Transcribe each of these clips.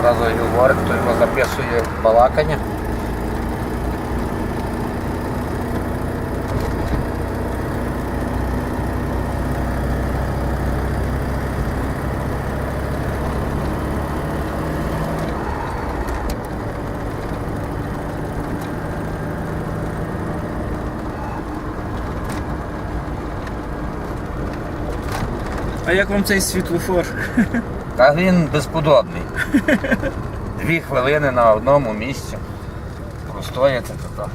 зразу і говорить, хто його записує балакання. А як вам цей світлофор? Та він безподобний. Дві хвилини на одному місці. Простоїте туди.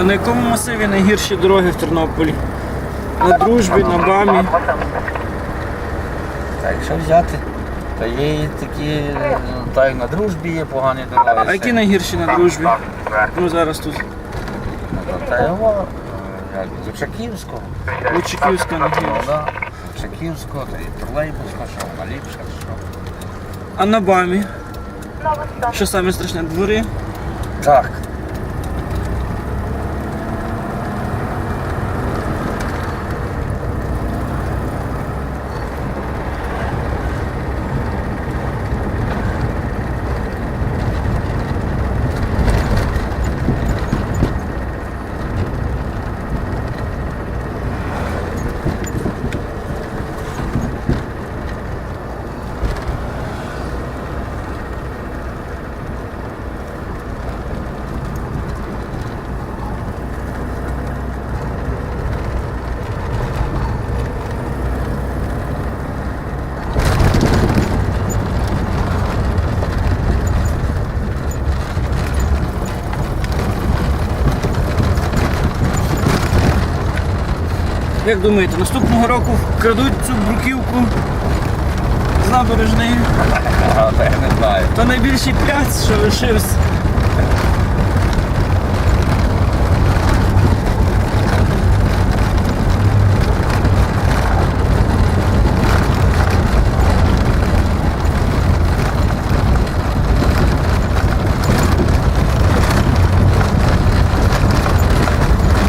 А на якому масиві найгірші дороги в Тернополі? На дружбі, на бамі. Так, якщо взяти, то є і такі, ну, на дружбі є погані дороги. А які найгірші на дружбі? Ну зараз тут. Ну, Та його, е, як Лучаківського. Лучаківська Ну, найгірша. да. Лучаківського, то і тролейбуска, що вона ліпша, що. А на бамі? Що саме страшне? Двори? Так. Як думаєте, наступного року крадуть цю бруківку з набережної? Та я не знаю. То найбільший пляц, що лишився.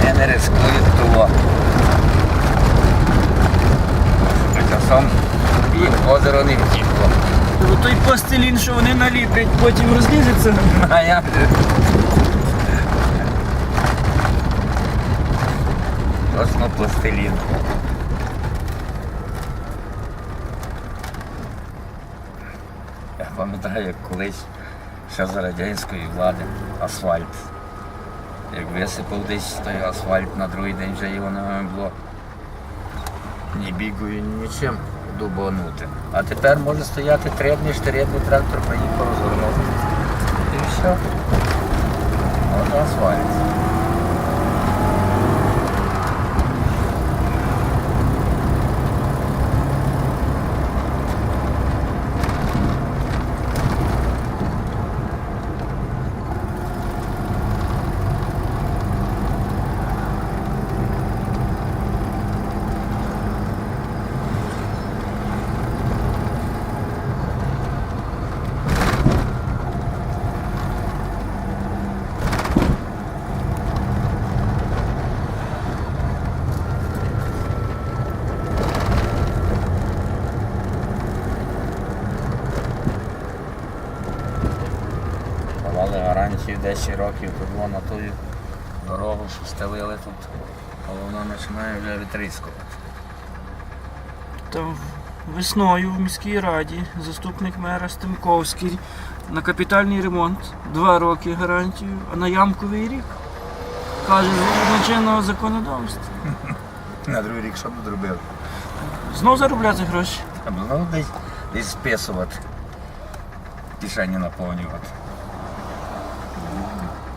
Я не рискую того. Часом не втікло. Той пластилін, що вони наліплять, потім розлізеться. А я. Точно пластилін. Я пам'ятаю, як колись ще за радянської влади асфальт. Як висипав десь той асфальт на другий день вже його не було ні бігою, ні нічим дубанути. А тепер може стояти требний, штиребний трактор, приїхав, розгорнув. І все. От асфальт. Гарантію 10 років тут на ту дорогу, що стелили тут. Але воно починає вже відрискувати. Там весною в міській раді заступник мера Стемковський на капітальний ремонт два роки гарантію, а на ямковий рік. Каже, згідно законодавства. На другий рік що б зробили? Знов заробляти гроші. Треба знову десь, десь списувати. Кишені наповнювати. Oh.